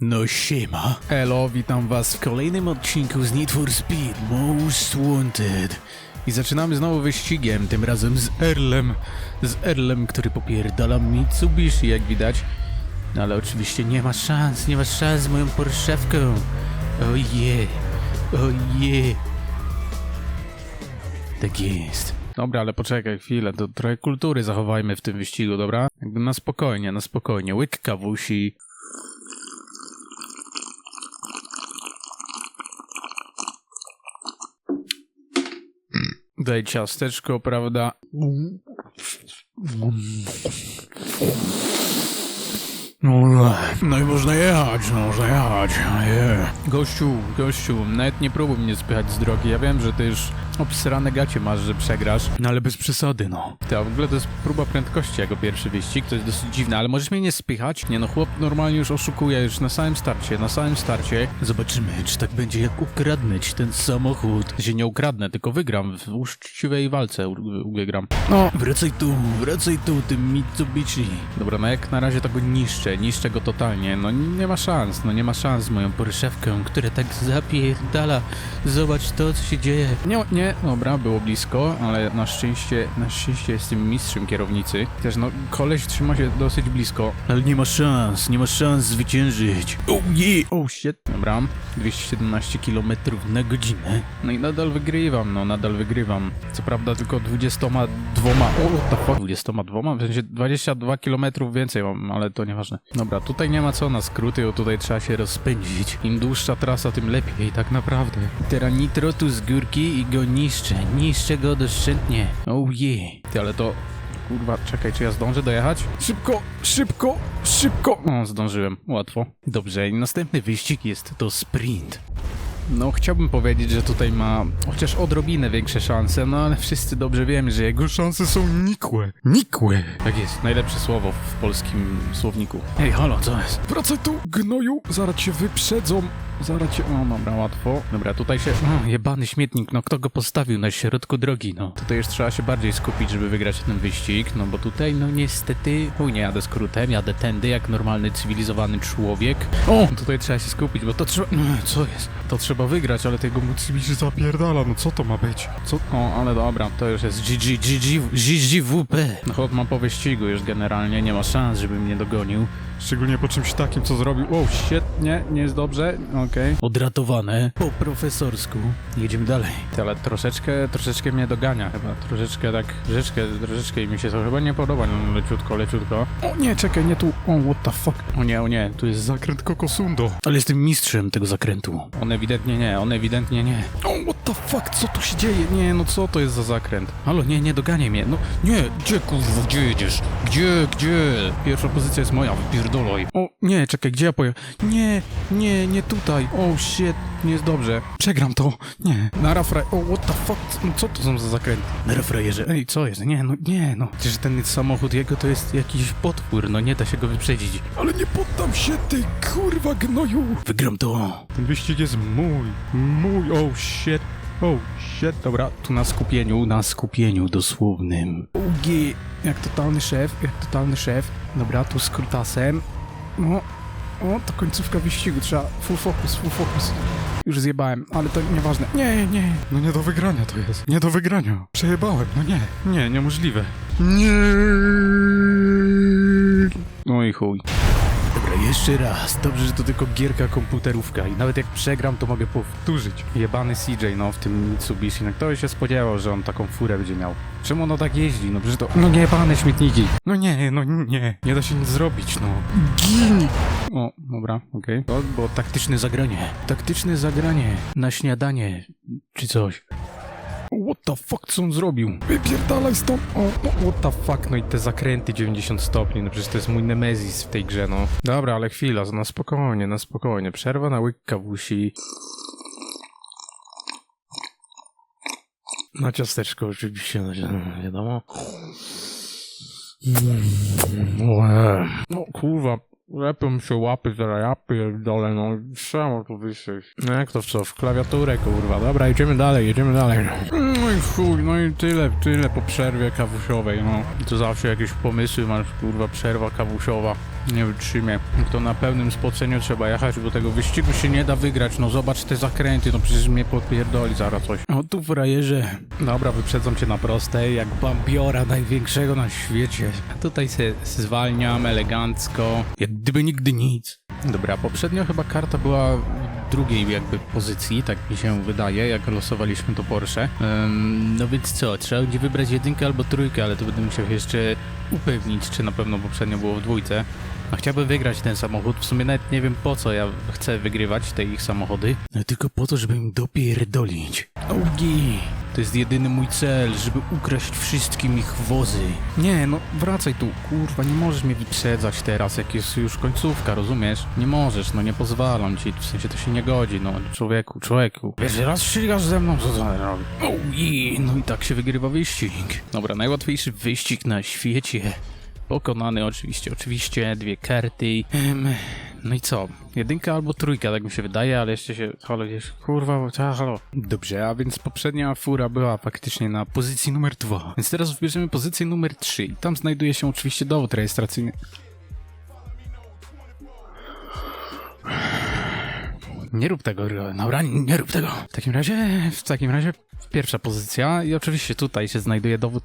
No siema. Elo, witam was w kolejnym odcinku z Need for Speed Most Wanted. I zaczynamy znowu wyścigiem, tym razem z Erlem. Z Erlem, który popierdala Mitsubishi, jak widać. No ale oczywiście nie ma szans, nie ma szans z moją Porszewką. Oje, oje. Tak jest. Dobra, ale poczekaj chwilę, to trochę kultury zachowajmy w tym wyścigu, dobra? Jakby na spokojnie, na spokojnie. Łyk kawusi. Daj ciasteczko, prawda? No i można jechać, no można jechać. Yeah. Gościu, gościu, nawet nie próbuj mnie spychać z drogi. Ja wiem, że ty już obsrane gacie masz, że przegrasz. No ale bez przesady, no. Ty, a w ogóle to jest próba prędkości jako pierwszy wyścig, to jest dosyć dziwne, ale możesz mnie nie spychać? Nie no, chłop normalnie już oszukuje już na samym starcie, na samym starcie. Zobaczymy, czy tak będzie jak ukradnę ci ten samochód. Że nie ukradnę, tylko wygram w uczciwej walce, wygram. No, wracaj tu, wracaj tu, tym Mitsubishi. Dobra, no jak na razie to go niszczę, niszczę go totalnie. No nie ma szans, no nie ma szans moją Porszewką, która tak zapierdala. Zobacz to, co się dzieje. Nie, nie, dobra, było blisko, ale na szczęście, na szczęście jestem mistrzem kierownicy. Też no, koleś trzyma się dosyć blisko. Ale nie ma szans, nie ma szans zwyciężyć. Oh yeah, oh shit. Dobra, 217 km na godzinę. No i nadal wygrywam, no nadal wygrywam. Co prawda tylko 22, o what the fuck, 22? W sensie 22 km więcej mam, ale to nieważne. Dobra, tutaj nie ma co na skróty, bo tutaj trzeba się rozpędzić. Im dłuższa trasa, tym lepiej, tak naprawdę. Teraz nitro tu z górki i go niszczę, niszczę go doszczętnie. Oh yeah. Ty, ale to... Kurwa, czekaj, czy ja zdążę dojechać? Szybko, szybko, szybko! O, zdążyłem, łatwo. Dobrze, i następny wyścig jest to sprint. No, chciałbym powiedzieć, że tutaj ma chociaż odrobinę większe szanse, no ale wszyscy dobrze wiemy, że jego szanse są nikłe. Nikłe! Tak jest, najlepsze słowo w polskim słowniku. Ej, halo, co jest? Wracaj tu, gnoju! Zaraz cię wyprzedzą! Zaraz cię... O, dobra, łatwo. Dobra, tutaj się... O, jebany śmietnik, no kto go postawił na środku drogi, no. Tutaj już trzeba się bardziej skupić, żeby wygrać ten wyścig, no bo tutaj, no niestety... Uj, nie jadę skrótem, jadę tędy, jak normalny, cywilizowany człowiek. O, tutaj trzeba się skupić, bo to trzeba... Co jest? To trzeba wygrać, ale tego Mitsubishi zapierdala, no co to ma być? Co? O, ale dobra, to już jest GG, GG, GGWP. No chłop ma po wyścigu już generalnie, nie ma szans, żeby mnie dogonił. Szczególnie po czymś takim, co zrobił. O, shit, nie, jest dobrze, okej. Odratowane po profesorsku. Jedziemy dalej. Ty, Ale troszeczkę, troszeczkę mnie dogania chyba. Troszeczkę tak, troszeczkę, troszeczkę mi się to chyba nie podoba. No, leciutko, leciutko. O nie, czekaj, nie tu. O, what the fuck. O nie, o nie, tu jest zakręt Kokosundo. Ale jestem mistrzem tego zakrętu. On ewidentnie nie, on ewidentnie nie. O, what the fuck, co tu się dzieje? Nie, no co to jest za zakręt? Halo, nie, nie doganiaj mnie. No, nie, gdzie kurwa, gdzie jedziesz? Gdzie, gdzie? Pierwsza pozycja jest moja, wypierdolaj. O, nie, czekaj, gdzie ja pojechałem? Nie, nie, nie tutaj. O, shit, nie jest dobrze. Przegram to. Nie. Nara fraj... O, what the fuck? No, co to są za zakręty? Nara frajerze. Ej, co jest? Nie, no, nie, no. Przecież ten samochód jego to jest jakiś potwór, no nie da się go wyprzedzić. Ale nie poddam się, ty kurwa gnoju. Wygram to. Ten wyścig jest mój. Mój, oh shit. Oh shit, dobra, tu na skupieniu, na skupieniu dosłownym. Ugi, jak totalny szef, jak totalny szef. Dobra, tu z krutasem. No, o, to końcówka wyścigu, trzeba full focus, full focus. Już zjebałem, ale to nieważne. Nie, nie. No nie do wygrania to jest. Nie do wygrania. Przejebałem, no nie. Nie, niemożliwe. Nie. No i chuj. Jeszcze raz. Dobrze, że to tylko gierka komputerówka i nawet jak przegram, to mogę powtórzyć. Jebany CJ, no, w tym Mitsubishi. No kto by się spodziewał, że on taką furę będzie miał? Czemu ono tak jeździ? No przecież to... No nie, jebane śmietniki. No nie, no nie. Nie da się nic zrobić, no. Gin! O, dobra, okej. To było taktyczne zagranie. Taktyczne zagranie na śniadanie, czy coś. What the fuck, co on zrobił? Wypierdalaj stąd! O, no, what the fuck, no i te zakręty 90 stopni, no przecież to jest mój nemezis w tej grze, no. Dobra, ale chwila, na spokojnie, na spokojnie. Przerwa na łyk kawusi. Na ciasteczko oczywiście, no, wi- wiadomo. Mm, No kurwa, lepią się łapy, zaraz ja pierdolę, no trzeba tu wyjść. No jak to w co, w klawiaturę kurwa, dobra, jedziemy dalej, jedziemy dalej. No i chuj, no i tyle, tyle po przerwie kawusiowej, no. I to zawsze jakieś pomysły masz, kurwa, przerwa kawusiowa. Nie wytrzymie. To na pełnym spoceniu trzeba jechać, bo tego wyścigu się nie da wygrać. No zobacz te zakręty, no przecież mnie podpierdoli zaraz coś. O tu frajerze. Dobra, wyprzedzam cię na prostej, jak bambiora największego na świecie. Tutaj się zwalniam elegancko, jak gdyby nigdy nic. Dobra, poprzednio chyba karta była w drugiej jakby pozycji, tak mi się wydaje, jak losowaliśmy to Porsche. Ym, no więc co, trzeba będzie wybrać jedynkę albo trójkę, ale to będę musiał jeszcze upewnić, czy na pewno poprzednio było w dwójce. A chciałbym wygrać ten samochód, w sumie nawet nie wiem po co ja chcę wygrywać te ich samochody. No tylko po to, żeby im dopierdolić. Augi! To jest jedyny mój cel, żeby ukraść wszystkim ich wozy. Nie, no wracaj tu, kurwa, nie możesz mnie wyprzedzać teraz, jak jest już końcówka, rozumiesz? Nie możesz, no nie pozwalam ci, w sensie to się nie godzi, no człowieku, człowieku. Pierwszy raz ścigasz ze mną, co to robi? No i tak się wygrywa wyścig. Dobra, najłatwiejszy wyścig na świecie. Pokonany oczywiście, oczywiście, dwie karty. No i co? Jedynka albo trójka, tak mi się wydaje, ale jeszcze się... Halo, gdzieś... Kurwa, ta, halo. Dobrze, a więc poprzednia fura była faktycznie na pozycji numer dwa. Więc teraz wybierzemy pozycję numer trzy i tam znajduje się oczywiście dowód rejestracyjny. Nie rób tego, dobra, nie rób tego. W takim razie, w takim razie pierwsza pozycja i oczywiście tutaj się znajduje dowód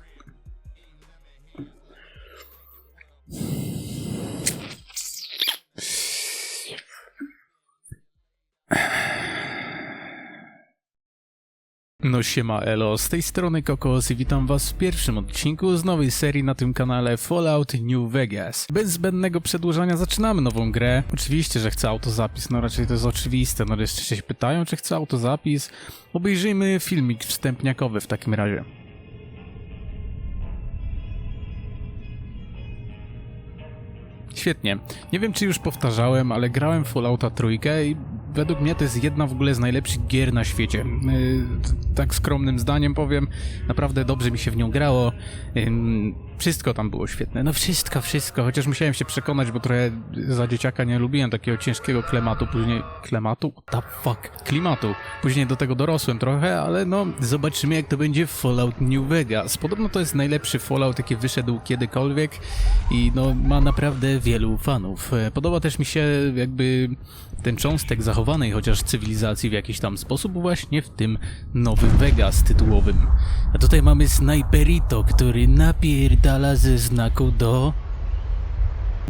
No siema elo, z tej strony Kokos i witam was w pierwszym odcinku z nowej serii na tym kanale Fallout New Vegas. Bez zbędnego przedłużania zaczynamy nową grę. Oczywiście, że chcę autozapis, no raczej to jest oczywiste, no jeszcze się pytają, czy chcę autozapis. Obejrzyjmy filmik wstępniakowy w takim razie. Świetnie. Nie wiem, czy już powtarzałem, ale grałem Fallouta trójkę i według mnie to jest jedna w ogóle z najlepszych gier na świecie. Yy, tak skromnym zdaniem powiem, naprawdę dobrze mi się w nią grało. Wszystko tam było świetne. No wszystko, wszystko. Chociaż musiałem się przekonać, bo trochę za dzieciaka nie lubiłem takiego ciężkiego klematu. Później... Klematu? What the fuck? Klimatu. Później do tego dorosłem trochę, ale no zobaczymy jak to będzie w Fallout New Vegas. Podobno to jest najlepszy Fallout, jaki wyszedł kiedykolwiek i no ma naprawdę wielu fanów. E, Podoba też mi się jakby ten cząstek zachowanej chociaż cywilizacji w jakiś tam sposób właśnie w tym nowym Vegas tytułowym. A tutaj mamy Sniperito, który napierdala ze znaku do...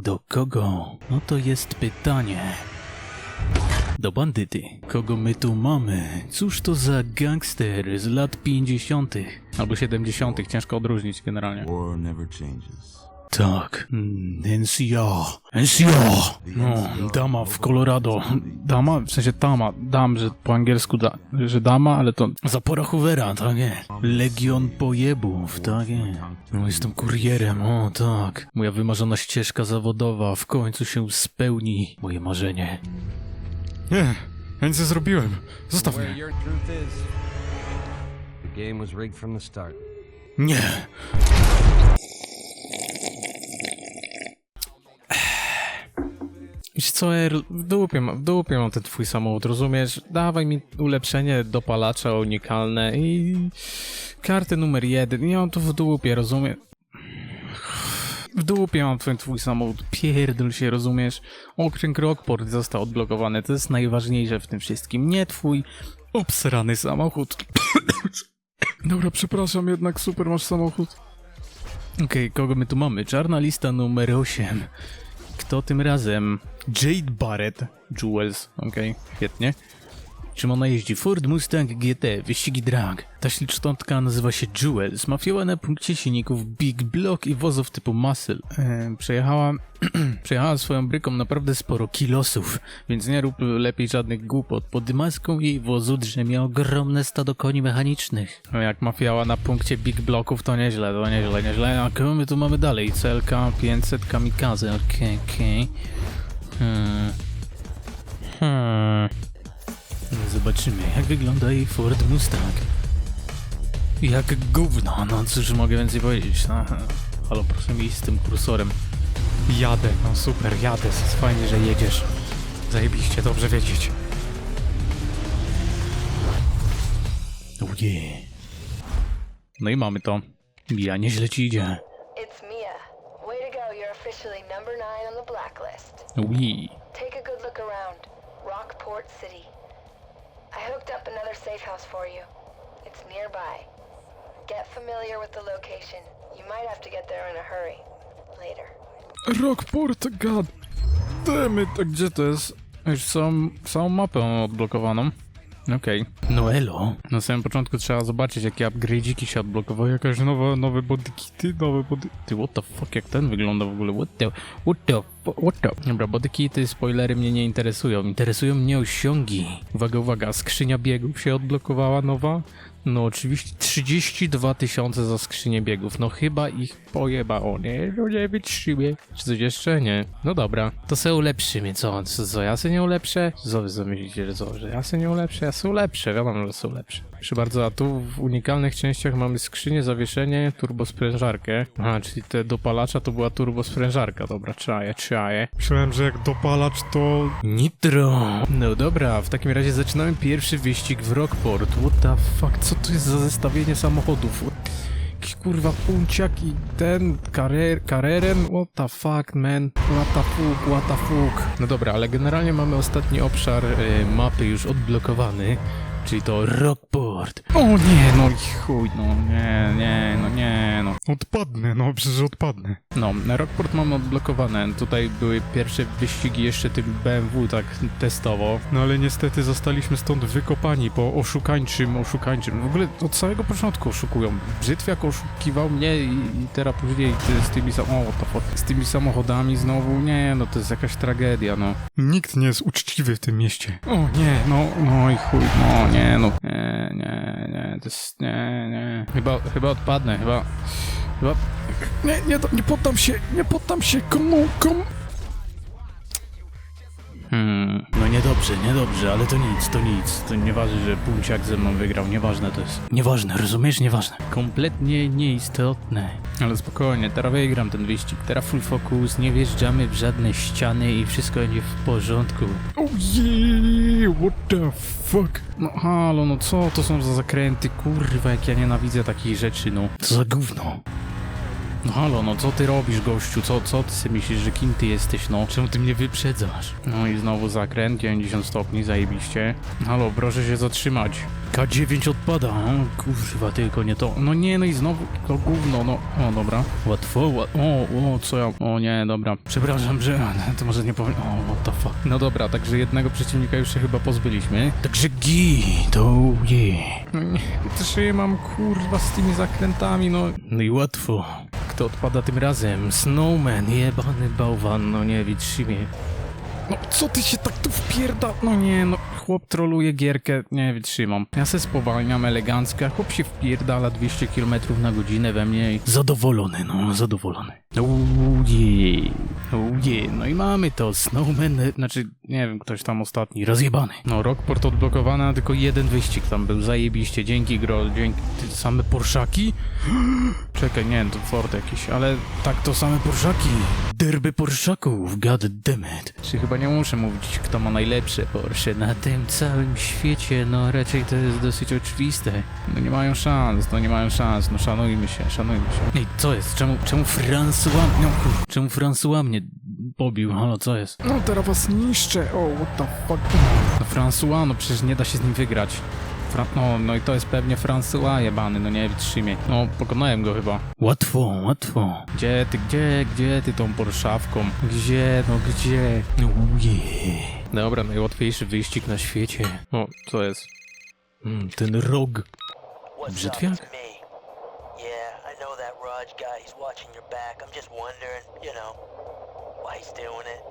Do kogo? No to jest pytanie. Do bandyty. Kogo my tu mamy? Cóż to za gangster z lat 50. albo 70. Ciężko odróżnić generalnie. War never changes. Tak. NCO. NCO! No, dama w Colorado. Dama? W sensie tama. Dam, że po angielsku da, że dama, ale to zapora Hoovera, tak jest. Legion pojebów, tak jest. No, jestem kurierem, o tak. Moja wymarzona ścieżka zawodowa w końcu się spełni. Moje marzenie. Nie, ja nic nie zrobiłem. Zostaw Where your truth is. The game was rigged from the start. Nie. Wiesz co, Earl, w dupie, w dupie mam ten twój samochód, rozumiesz? Dawaj mi ulepszenie dopalacza unikalne i kartę numer jeden. Ja mam to w dupie, rozumiesz? W dupie mam twój, twój samochód, pierdol się, rozumiesz? Okręg Rockport został odblokowany, to jest najważniejsze w tym wszystkim, nie twój obsrany samochód. Dobra, przepraszam, jednak super masz samochód. Okej, kogo my tu mamy? Czarna lista numer 8. Kto tym razem? Jade Barrett. Jewels, okej, świetnie. Czym ona jeździ? Ford Mustang GT, wyścigi drag. Ta ślicznotka nazywa się Jewels. Mafiała na punkcie silników Big Block i wozów typu Muscle. E, przejechała, przejechała swoją bryką naprawdę sporo kilosów, więc nie rób lepiej żadnych głupot. Pod maską jej wozu drzemie ogromne stado koni mechanicznych. No jak mafiała na punkcie Big Blocków, to nieźle, to nieźle, nieźle. A kogo my tu mamy dalej? CLK 500 Kamikaze, okej, okej. Hmm. Hmm. Zobaczymy, jak wygląda jej Ford Mustang. Jak gówno, no cóż mogę więcej powiedzieć, no. Halo, proszę mi z tym kursorem. Jadę, no super, jadę, jest fajnie, że jedziesz. Zajebiście, dobrze wiedzieć. Oh yeah. No i mamy to. Ja nieźle ci idzie. It's Mia. Way to go, you're officially number nine on the blacklist. Wii. Take a good look around. Rockport City. I hooked up another safe house for you. It's nearby. Get familiar with the location. You might have to get there in a hurry. Later. Rockport, god damn it, a gdzie to jest? Już całą, całą mapę odblokowaną. Okej. No elo. Na samym początku trzeba zobaczyć, jakie upgrade'iki się odblokowały. Jakaś nowa, nowe bodykity, nowe body... Ty, what the fuck, jak ten wygląda w ogóle? What the... What the... What the... Dobra, bodykity, spoilery mnie nie interesują. Interesują mnie osiągi. Uwaga, uwaga, skrzynia biegów się odblokowała nowa. No oczywiście 32 tysiące za skrzynię biegów. No chyba ich pojebało, nie? No nie wytrzymie. Czy coś jeszcze? Nie. No dobra. To se ulepszymy. Co? Co, co ja se nie ulepszę? Co wy myślicie, że co? Że ja se nie ulepszę? Ja se ulepszę. Wiadomo, że se ulepszę. Proszę bardzo, a tu w unikalnych częściach mamy skrzynię, zawieszenie, turbosprężarkę. Aha, czyli te dopalacza to była turbosprężarka. Dobra, czaję, Myślałem, że jak dopalacz to... Nitro! No dobra, w takim razie zaczynamy pierwszy wyścig w Rockport. What the fuck? Co to jest za zestawienie samochodów? Jakiś kurwa punciak i ten karer, kareren? What the fuck, man? What the fuck, what the fuck? No dobra, ale generalnie mamy ostatni obszar y, mapy już odblokowany. Czyli to Rockport. O nie, no i chuj, no nie, nie, no nie, no. Odpadnę, no przecież odpadnę. No, Rockport mamy odblokowane. Tutaj były pierwsze wyścigi jeszcze tym BMW tak testowo. No ale niestety zostaliśmy stąd wykopani po oszukańczym, oszukańczym. W ogóle od samego początku oszukują. Brzytwiak oszukiwał mnie i, i teraz później ty, z tymi sam... O. Z tymi samochodami znowu. Nie, no to jest jakaś tragedia, no. Nikt nie jest uczciwy w tym mieście. O nie, no, no i chuj, no nie, no. Nie, nie, nie, to jest... Nie, nie. Chyba, chyba odpadnę, chyba... Chyba... Nie, nie, nie poddam się, nie poddam się, komu, komu... Hmm, no niedobrze, niedobrze, ale to nic, to nic. To nieważne, że Punciak ze mną wygrał, nieważne to jest. Nieważne, rozumiesz? Nieważne. Kompletnie nieistotne. Ale spokojnie, teraz wygram ten wyścig. Teraz full focus, nie wjeżdżamy w żadne ściany i wszystko będzie w porządku. Ojej, what the fuck? No halo, no co to są za zakręty? Kurwa, jak ja nienawidzę takich rzeczy, no. Co za gówno. No halo, no co ty robisz, gościu? Co, co ty sobie myślisz, że kim ty jesteś, no? Czemu ty mnie wyprzedzasz? No i znowu zakręt, 90 stopni, zajebiście. Halo, proszę się zatrzymać. K9 odpada, kurwa, tylko nie to. No nie, no i znowu to gówno, no. O, dobra. Łatwo, łat... O, o, co ja... O nie, dobra. Przepraszam, że... To może nie powiem... O, what the fuck. No dobra, także jednego przeciwnika już się chyba pozbyliśmy. Także gi, to je. No nie, też je mam, kurwa, z tymi zakrętami, no. No i łatwo. Kto odpada tym razem? Snowman, jebany bałwan, no nie wytrzymie. No co ty się tak tu wpierda? No nie, no chłop troluje gierkę, nie wytrzymam. Ja se spowalniam elegancko, a chłop się wpierdala 200 km na godzinę we mnie i zadowolony, no zadowolony. Ujej, ujej, no i mamy to, Snowman, znaczy, nie wiem, ktoś tam ostatni, rozjebany. No, Rockport odblokowany, a tylko jeden wyścig tam był, zajebiście, dzięki gro, dzięki, same Porszaki? Czekaj, nie, to Ford jakiś, ale tak to same Porszaki. Derby Porszaków, god damn it. Czy chyba nie muszę mówić, kto ma najlepsze Porsche na tym całym świecie, no raczej to jest dosyć oczywiste. No nie mają szans, no nie mają szans, no szanujmy się, szanujmy się. Ej, co jest? Czemu, czemu François, no kur... czemu François mnie pobił? Halo, co jest? No teraz was niszczę, o, what the fuck. No François, no przecież nie da się z nim wygrać. Fra no, no i to jest pewnie François jebany, no nie wytrzymie. No, pokonałem go chyba. Łatwo, łatwo. Gdzie ty, gdzie, gdzie ty tą Porszawką? Gdzie, no gdzie? No uje. Dobra, najłatwiejszy wyścig na świecie. O, co jest? Mm, ten rog. Brzytwiak? Yeah, I know that Raj guy, he's watching your back. I'm just wondering, you know, why he's doing it.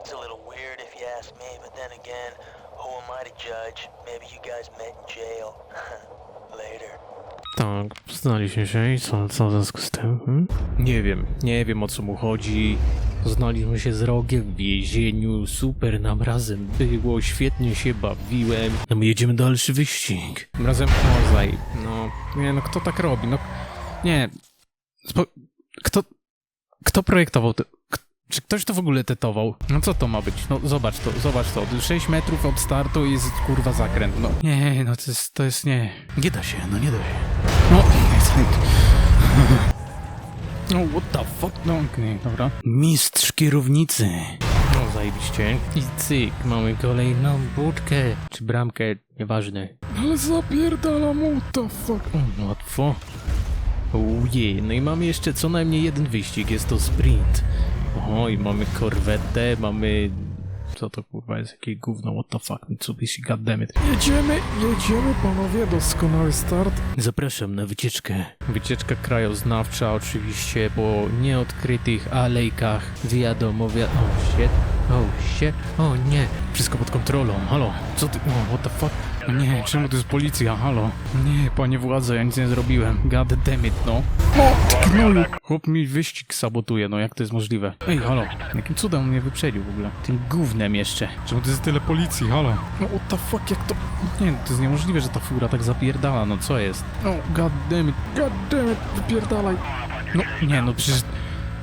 It's a little weird if you ask me, but then again, who am I to judge? Maybe you guys met in jail. Later. Tak, znaliśmy się i co, co w związku z tym? Hmm? Nie wiem, nie wiem o co mu chodzi. Znaliśmy się z rogiem w więzieniu, super nam razem było, świetnie się bawiłem. No my jedziemy dalszy wyścig. Tym razem Ozaj, no, nie no, kto tak robi, no, nie, Spo... kto, kto projektował to? Czy ktoś to w ogóle tetował? No co to ma być? No zobacz to, zobacz to. 6 metrów od startu jest kurwa zakręt. No nie, no to jest, to jest nie. Nie da się, no nie da się. No, no what the fuck, no okej, dobra. Mistrz kierownicy. No zajebiście. I cyk, mamy kolejną budkę. Czy bramkę, nieważne. Ale zapierdalam, what the fuck. Mm, Łatwo. Ojej, no i mamy jeszcze co najmniej jeden wyścig, jest to sprint. Oj, mamy korwetę, mamy... Co to kurwa jest, jakie gówno, what the fuck, Mitsubishi, goddammit. Jedziemy, jedziemy panowie, doskonały start. Zapraszam na wycieczkę. Wycieczka krajoznawcza oczywiście po nieodkrytych alejkach. Wiadomo, wi- Oh shit, oh shit, o nie. Wszystko pod kontrolą, halo. Co ty, oh, what the fuck? Nie, czemu to jest policja, halo? Nie, panie władze, ja nic nie zrobiłem. God damn it, no. O, gnoju. Chłop mi wyścig sabotuje, no jak to jest możliwe? Ej, halo, jakim cudem mnie wyprzedził w ogóle? Tym gównem jeszcze. Czemu to jest tyle policji, halo? No what the fuck, jak to... Nie, to jest niemożliwe, że ta fura tak zapierdala, no co jest? No, god damn it, god damn it, wypierdalaj. No, nie, no przecież...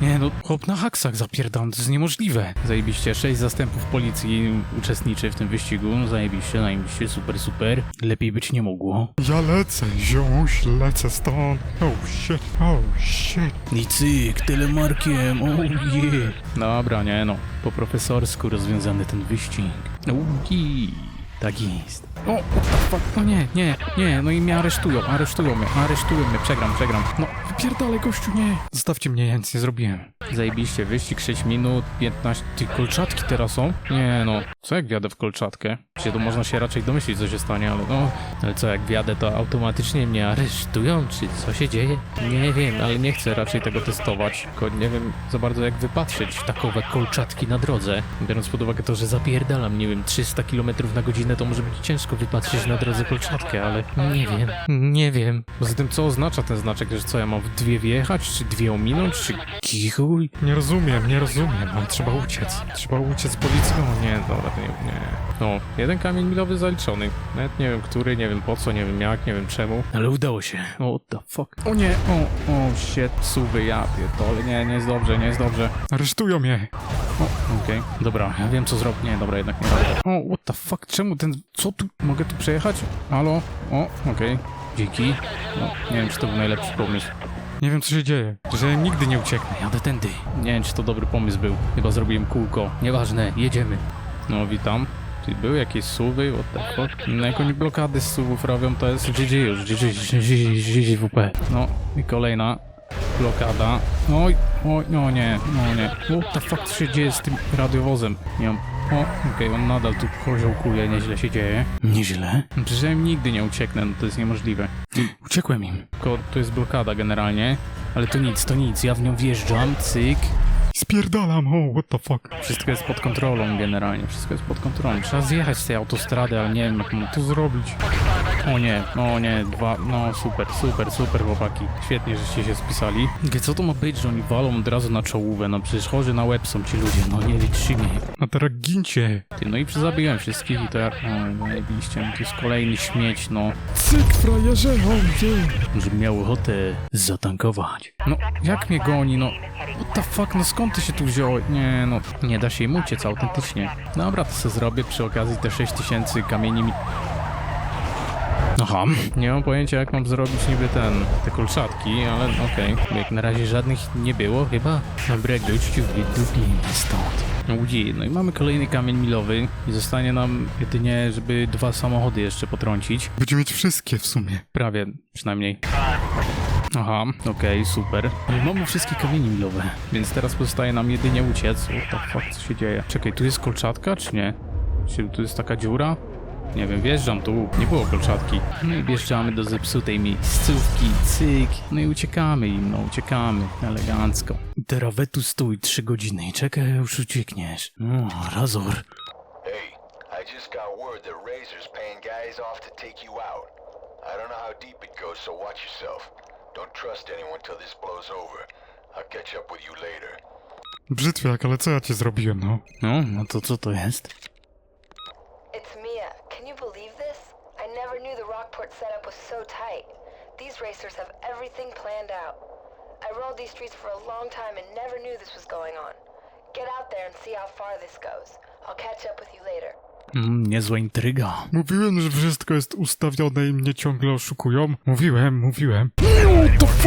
Nie, no, chłop na haksach zapierdam, to jest niemożliwe. Zajebiście, sześć zastępów policji uczestniczy w tym wyścigu, no zajebiście, zajebiście, super, super. Lepiej być nie mogło. Ja lecę, ziomuś, lecę stąd. Oh shit, oh shit. I cyk, telemarkiem, oh yeah. Dobra, nie no, po profesorsku rozwiązany ten wyścig. Ugi, tak jest. O, the fuck, no nie, nie, nie, no i mnie aresztują, aresztują mnie, aresztują mnie, przegram, przegram. No, Wypierdalaj, gościu, nie. Zostawcie mnie, ja nic nie zrobiłem. Zajebiście, wyścig 6 minut, 15... Ty, kolczatki teraz są? Nie no, co jak wjadę w kolczatkę? Się to można się raczej domyślić, co się stanie, ale no... Ale co, jak wjadę, to automatycznie mnie aresztują, czy co się dzieje? Nie wiem, ale nie chcę raczej tego testować, tylko nie wiem za bardzo jak wypatrzeć takowe kolczatki na drodze. Biorąc pod uwagę to, że zapierdalam, nie wiem, 300 km na godzinę, to może być ciężko wypatrzeć na drodze kolczatkę, ale nie wiem, nie wiem. Poza tym, co oznacza ten znaczek, że co, ja mam w dwie wjechać, czy dwie ominąć, czy kichuj? Nie rozumiem, nie rozumiem, ale trzeba uciec. Trzeba uciec z policją. Nie, dobra, to nie, nie. No, jeden kamień milowy zaliczony. Nawet nie wiem który, nie wiem po co, nie wiem jak, nie wiem czemu. Ale udało się. O, what the fuck. O nie, o, o, shit, suwy, ja pierdolę, nie, nie jest dobrze, nie jest dobrze. Aresztują mnie. O, okej, dobra, ja wiem co zrobić. Nie, dobra, jednak nie. O, what the fuck, czemu ten, co tu, mogę tu przejechać? Halo? O, okej, dzięki. No, nie wiem, czy to był najlepszy pomysł. Nie wiem, co się dzieje. Że nigdy nie ucieknę. Jadę tędy. Nie wiem, czy to dobry pomysł był. Chyba zrobiłem kółko. Nieważne, jedziemy. No, witam. Czy były jakieś suwy? What the fuck? No, jak oni blokady z suwów robią, to jest GG już. GG, GG, WP. No, i kolejna blokada. Oj, oj, no nie, no nie. What the fuck, się dzieje z tym radiowozem? Nie mam... O, okej, on nadal tu koziołkuje, nieźle się dzieje. Nieźle? Przecież nigdy nie ucieknę, no to jest niemożliwe. Uciekłem im. Tylko tu jest blokada generalnie. Ale to nic, to nic, ja w nią wjeżdżam, cyk. Spierdalam, o, what the fuck. Wszystko jest pod kontrolą generalnie, wszystko jest pod kontrolą. Trzeba zjechać z tej autostrady, ale nie wiem jak mam to zrobić. O nie, o nie, dwa, no super, super, super chłopaki. Świetnie, żeście się spisali. Gdzie co to ma być, że oni walą od razu na czołówę? No przecież chorzy na łeb są ci ludzie, no nie wytrzymie. A teraz gincie. Ty, no i zabiłem wszystkich i to jak, oj, no jebiliście, no to jest kolejny śmieć, no. Cyk, frajerze, o, nie. Że miał ochotę zatankować. No, jak mnie goni, no. What the fuck, no skąd ty się tu wziąłeś? Nie, no, nie da się im uciec autentycznie. Dobra, to sobie zrobię przy okazji te 6000 kamieni mi... Aha, nie mam pojęcia jak mam zrobić niby ten, te kolczatki, ale okej. Jak na razie żadnych nie było chyba. Dobra, gościu, wydupnij stąd. Ujej, no i mamy kolejny kamień milowy i zostanie nam jedynie, żeby dwa samochody jeszcze potrącić. Będziemy mieć wszystkie w sumie. Prawie, przynajmniej. Aha, okej, super. Ale mamy wszystkie kamienie milowe, więc teraz pozostaje nam jedynie uciec. What the fuck, co się dzieje? Czekaj, tu jest kolczatka, czy nie? Czy tu jest taka dziura? Nie wiem, wjeżdżam tu, nie było kolczatki. No i wjeżdżamy do zepsutej miejscówki, cyk. No i uciekamy im, no uciekamy, elegancko. Teraz we tu stój trzy godziny i czekaj, już uciekniesz. No, razor. Hey, I just got word that Razor's paying guys off to take you out. I don't know how deep it goes, so watch yourself. Don't trust anyone till this blows over. I'll catch up with you later. Brzytwiak, ale co ja ci zrobiłem, no? No, no to co to jest? It's Mia. Can you believe this? I never knew Rockport setup was so tight. These racers have everything planned out. I rode these streets for a long time and never knew this was going on. Get out there and see how far this goes. I'll catch up with you later. Mm, niezła intryga. Mówiłem, że wszystko jest ustawione i mnie ciągle oszukują. Mówiłem, mówiłem. What the fuck,